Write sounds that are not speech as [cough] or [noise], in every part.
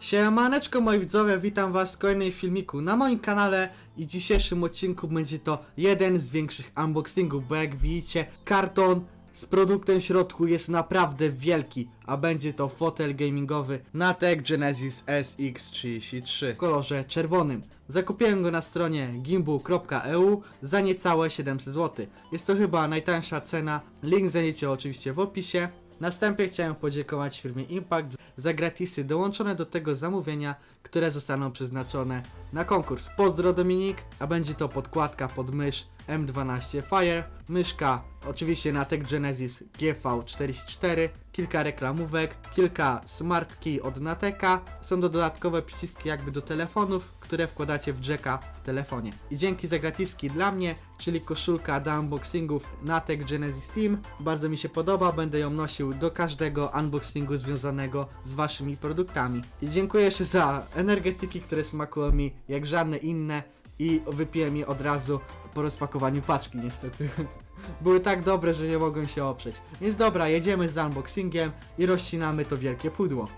Siemaneczko moi widzowie, witam was w kolejnym filmiku na moim kanale i w dzisiejszym odcinku będzie to jeden z większych unboxingów, bo jak widzicie karton z produktem w środku jest naprawdę wielki, a będzie to fotel gamingowy Natek Genesis SX33 w kolorze czerwonym. Zakupiłem go na stronie gimbu.eu za niecałe 700 zł. Jest to chyba najtańsza cena, link znajdziecie oczywiście w opisie. Na wstępie chciałem podziękować firmie Impact za gratisy dołączone do tego zamówienia, które zostaną przeznaczone na konkurs. Pozdro Dominik, a będzie to podkładka pod mysz M12 Fire, myszka oczywiście na Tech Genesis GV44, kilka reklamówek, kilka smart key od Nateka, są to dodatkowe przyciski jakby do telefonów, które wkładacie w jacka w telefonie. I dzięki za gratiski dla mnie, czyli koszulka do unboxingów Natek Genesis Team, bardzo mi się podoba, będę ją nosił do każdego unboxingu związanego z waszymi produktami. I dziękuję jeszcze za energetyki, które smakują mi jak żadne inne i wypiłem je od razu po rozpakowaniu paczki niestety. [laughs] Były tak dobre, że nie mogłem się oprzeć. Więc dobra, jedziemy z unboxingiem i rozcinamy to wielkie pudło.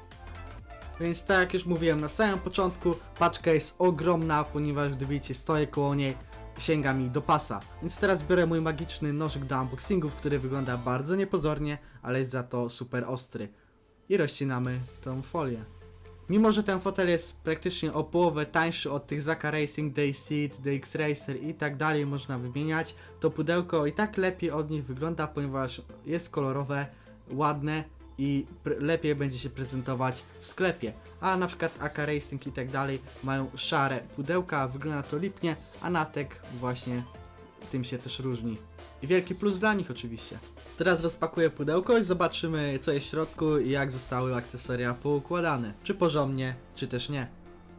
Więc tak jak już mówiłem na samym początku, paczka jest ogromna, ponieważ gdy widzicie stoję koło niej, sięga mi do pasa. Więc teraz biorę mój magiczny nożyk do unboxingów, który wygląda bardzo niepozornie, ale jest za to super ostry. I rozcinamy tą folię. Mimo, że ten fotel jest praktycznie o połowę tańszy od tych Zaka Racing, Day Seat, DX Racer i tak dalej można wymieniać, to pudełko i tak lepiej od nich wygląda, ponieważ jest kolorowe, ładne i lepiej będzie się prezentować w sklepie. A na przykład AK Racing i tak dalej mają szare pudełka, wygląda to lipnie, a Natek właśnie tym się też różni. I wielki plus dla nich oczywiście. Teraz rozpakuję pudełko i zobaczymy co jest w środku i jak zostały akcesoria poukładane. Czy porządnie, czy też nie.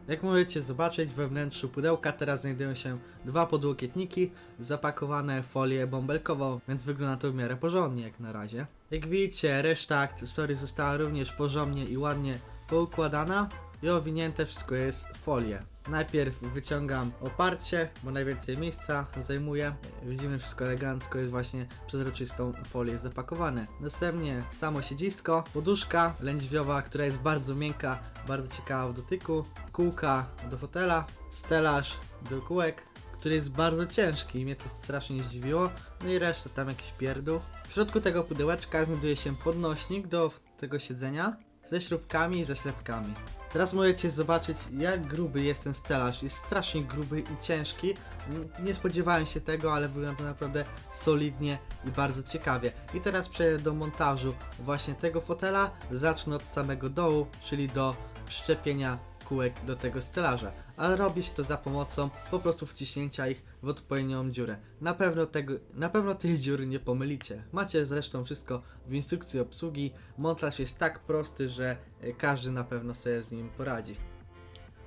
Jak możecie zobaczyć, we wnętrzu pudełka teraz znajdują się dwa podłokietniki zapakowane w folię bąbelkową, więc wygląda to w miarę porządnie jak na razie. Jak widzicie, reszta akcesorii została również porządnie i ładnie poukładana i owinięte wszystko jest folię. Najpierw wyciągam oparcie, bo najwięcej miejsca zajmuje. Widzimy wszystko elegancko, jest właśnie przezroczystą folię zapakowane. Następnie samo siedzisko, poduszka lędźwiowa, która jest bardzo miękka, bardzo ciekawa w dotyku, kółka do fotela, stelaż do kółek, który jest bardzo ciężki i mnie to strasznie zdziwiło. No i reszta tam jakiś pierdół. W środku tego pudełeczka znajduje się podnośnik do tego siedzenia ze śrubkami i zaślepkami. Teraz możecie zobaczyć jak gruby jest ten stelaż. Jest strasznie gruby i ciężki. Nie spodziewałem się tego, ale wygląda naprawdę solidnie i bardzo ciekawie. I teraz przejdę do montażu właśnie tego fotela. Zacznę od samego dołu, czyli do wszczepienia kółek do tego stelaża, ale robi się to za pomocą po prostu wciśnięcia ich w odpowiednią dziurę. Na pewno, tego, na pewno tej dziury nie pomylicie. Macie zresztą wszystko w instrukcji obsługi. Montaż jest tak prosty, że e, każdy na pewno sobie z nim poradzi.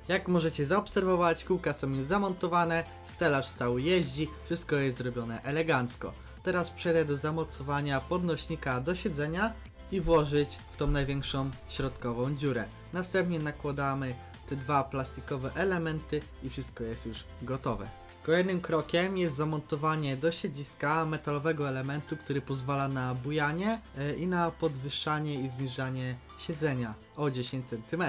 Jak możecie zaobserwować, kółka są już zamontowane, stelaż cały jeździ, wszystko jest zrobione elegancko. Teraz przejdę do zamocowania podnośnika do siedzenia i włożyć w tą największą środkową dziurę. Następnie nakładamy te dwa plastikowe elementy i wszystko jest już gotowe. Kolejnym krokiem jest zamontowanie do siedziska metalowego elementu, który pozwala na bujanie e, i na podwyższanie i zniżanie siedzenia o 10 cm.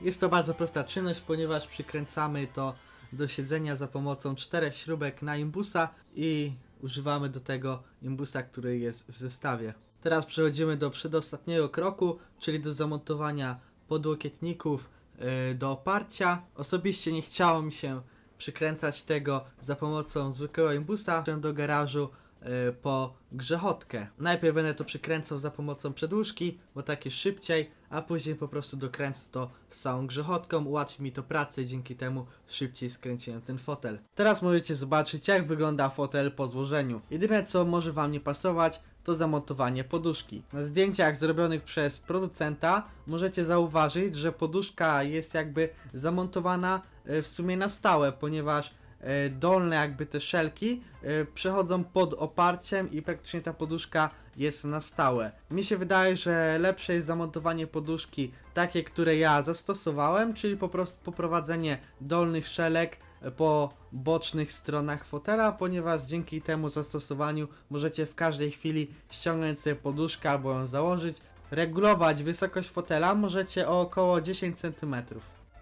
Jest to bardzo prosta czynność, ponieważ przykręcamy to do siedzenia za pomocą czterech śrubek na imbusa i używamy do tego imbusa, który jest w zestawie. Teraz przechodzimy do przedostatniego kroku, czyli do zamontowania podłokietników yy, do oparcia. Osobiście nie chciało mi się przykręcać tego za pomocą zwykłego imbusa. Poszedłem do garażu yy, po grzechotkę. Najpierw będę to przykręcał za pomocą przedłużki, bo tak jest szybciej, a później po prostu dokręcę to z całą grzechotką. Ułatwi mi to pracę i dzięki temu szybciej skręciłem ten fotel. Teraz możecie zobaczyć jak wygląda fotel po złożeniu. Jedyne co może wam nie pasować to zamontowanie poduszki. Na zdjęciach zrobionych przez producenta możecie zauważyć, że poduszka jest jakby zamontowana e, w sumie na stałe, ponieważ e, dolne jakby te szelki e, przechodzą pod oparciem i praktycznie ta poduszka jest na stałe. Mi się wydaje, że lepsze jest zamontowanie poduszki takie, które ja zastosowałem, czyli po prostu poprowadzenie dolnych szelek po bocznych stronach fotela, ponieważ dzięki temu zastosowaniu możecie w każdej chwili ściągnąć sobie poduszkę albo ją założyć. regulować wysokość fotela możecie o około 10 cm.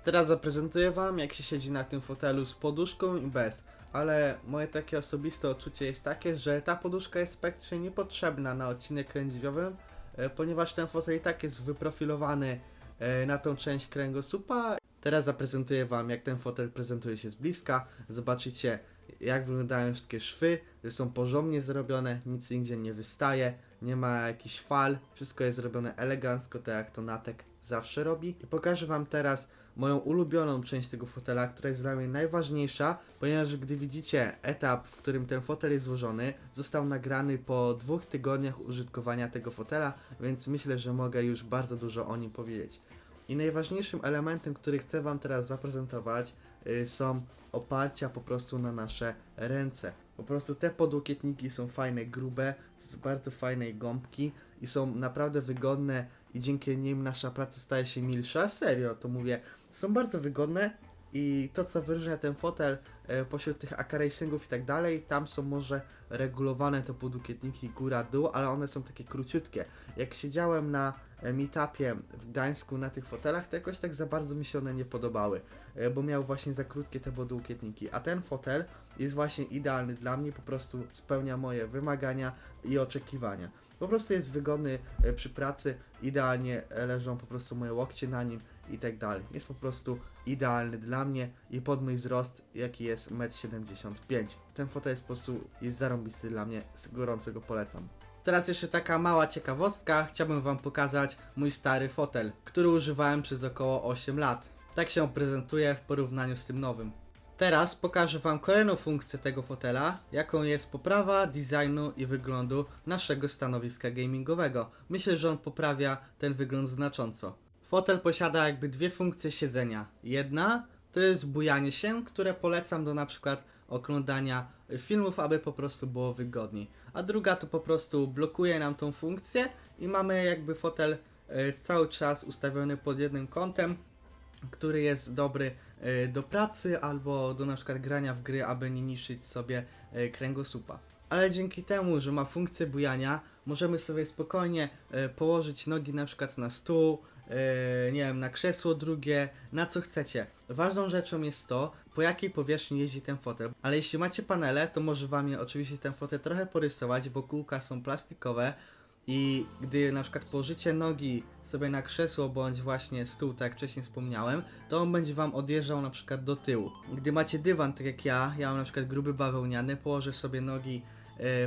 Teraz zaprezentuję wam jak się siedzi na tym fotelu z poduszką i bez. Ale moje takie osobiste odczucie jest takie, że ta poduszka jest praktycznie niepotrzebna na odcinek kręgowym, e, ponieważ ten fotel i tak jest wyprofilowany e, na tą część kręgosłupa. Teraz zaprezentuję wam jak ten fotel prezentuje się z bliska. Zobaczycie jak wyglądają wszystkie szwy, że są porządnie zrobione, nic nigdzie nie wystaje, nie ma jakichś fal, wszystko jest zrobione elegancko, tak jak to Natek zawsze robi. I pokażę wam teraz moją ulubioną część tego fotela, która jest dla mnie najważniejsza, ponieważ gdy widzicie etap, w którym ten fotel jest złożony, został nagrany po dwóch tygodniach użytkowania tego fotela, więc myślę, że mogę już bardzo dużo o nim powiedzieć. I najważniejszym elementem, który chcę Wam teraz zaprezentować, y, są oparcia po prostu na nasze ręce. Po prostu te podłokietniki są fajne, grube, z bardzo fajnej gąbki i są naprawdę wygodne i dzięki nim nasza praca staje się milsza. Serio, to mówię, są bardzo wygodne i to co wyróżnia ten fotel e, pośród tych AK i tak dalej, tam są może regulowane te podłokietniki góra-dół, ale one są takie króciutkie. Jak siedziałem na e, meetupie w Gdańsku na tych fotelach, to jakoś tak za bardzo mi się one nie podobały, e, bo miał właśnie za krótkie te podłokietniki, a ten fotel jest właśnie idealny dla mnie, po prostu spełnia moje wymagania i oczekiwania. Po prostu jest wygodny przy pracy, idealnie leżą po prostu moje łokcie na nim i tak dalej. Jest po prostu idealny dla mnie i pod mój wzrost, jaki jest 1,75 m. Ten fotel jest po prostu jest zarąbisty dla mnie, z gorącego polecam. Teraz jeszcze taka mała ciekawostka, chciałbym wam pokazać mój stary fotel, który używałem przez około 8 lat. Tak się prezentuje w porównaniu z tym nowym. Teraz pokażę Wam kolejną funkcję tego fotela, jaką jest poprawa designu i wyglądu naszego stanowiska gamingowego. Myślę, że on poprawia ten wygląd znacząco. Fotel posiada jakby dwie funkcje siedzenia. Jedna to jest bujanie się, które polecam do na przykład oglądania filmów, aby po prostu było wygodniej. A druga to po prostu blokuje nam tą funkcję i mamy jakby fotel e, cały czas ustawiony pod jednym kątem, który jest dobry e, do pracy albo do na przykład grania w gry, aby nie niszczyć sobie e, kręgosłupa. Ale dzięki temu, że ma funkcję bujania, możemy sobie spokojnie położyć nogi na przykład na stół, nie wiem, na krzesło drugie, na co chcecie. Ważną rzeczą jest to, po jakiej powierzchni jeździ ten fotel. Ale jeśli macie panele, to może wam je oczywiście ten fotel trochę porysować, bo kółka są plastikowe, i gdy na przykład położycie nogi sobie na krzesło bądź właśnie stół, tak jak wcześniej wspomniałem, to on będzie wam odjeżdżał na przykład do tyłu. Gdy macie dywan, tak jak ja, ja mam na przykład gruby bawełniany, położę sobie nogi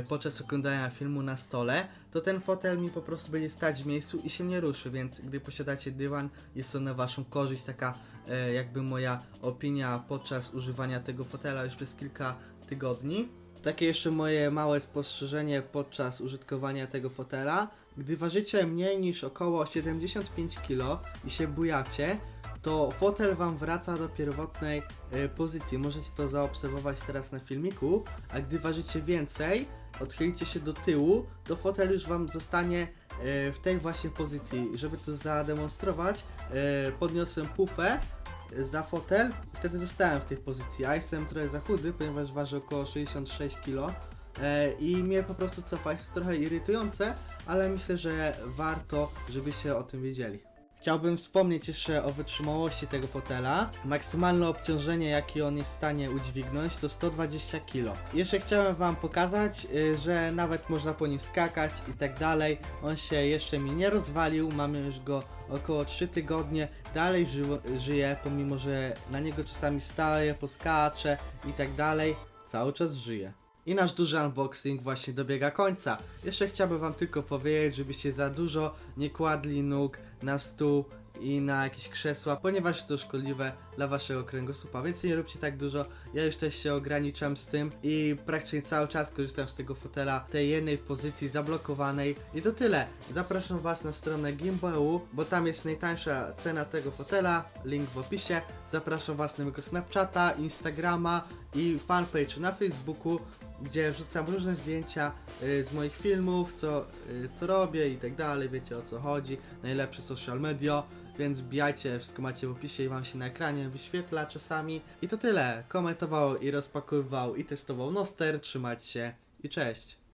podczas oglądania filmu na stole, to ten fotel mi po prostu będzie stać w miejscu i się nie ruszy, więc gdy posiadacie dywan, jest to na waszą korzyść, taka e, jakby moja opinia podczas używania tego fotela już przez kilka tygodni. Takie jeszcze moje małe spostrzeżenie podczas użytkowania tego fotela. Gdy ważycie mniej niż około 75 kg i się bujacie, to fotel wam wraca do pierwotnej e, pozycji. Możecie to zaobserwować teraz na filmiku, a gdy ważycie więcej, odchylicie się do tyłu, to fotel już wam zostanie e, w tej właśnie pozycji. Żeby to zademonstrować, e, podniosłem pufę za fotel i wtedy zostałem w tej pozycji. A jestem trochę za chudy, ponieważ waży około 66 kg i mnie po prostu cofa. Jest trochę irytujące, ale myślę, że warto, żebyście o tym wiedzieli. Chciałbym wspomnieć jeszcze o wytrzymałości tego fotela. Maksymalne obciążenie, jakie on jest w stanie udźwignąć, to 120 kg. Jeszcze chciałem Wam pokazać, y, że nawet można po nim skakać i tak dalej. On się jeszcze mi nie rozwalił, mamy już go około 3 tygodnie. Dalej ży żyje, pomimo że na niego czasami staję, poskaczę i tak dalej. Cały czas żyje. I nasz duży unboxing właśnie dobiega końca. Jeszcze chciałbym wam tylko powiedzieć, żebyście za dużo nie kładli nóg na stół i na jakieś krzesła, ponieważ to szkodliwe dla waszego kręgosłupa, więc nie róbcie tak dużo. Ja już też się ograniczam z tym i praktycznie cały czas korzystam z tego fotela, tej jednej pozycji zablokowanej i to tyle. Zapraszam was na stronę Gimbal.eu, bo tam jest najtańsza cena tego fotela, link w opisie. Zapraszam was na mojego Snapchata, Instagrama i fanpage na Facebooku, gdzie wrzucam różne zdjęcia y, z moich filmów, co, y, co robię i tak dalej, wiecie o co chodzi, najlepsze social media, więc wbijajcie, wszystko macie w opisie i wam się na ekranie wyświetla czasami. I to tyle, komentował i rozpakowywał i testował Noster, trzymajcie się i cześć!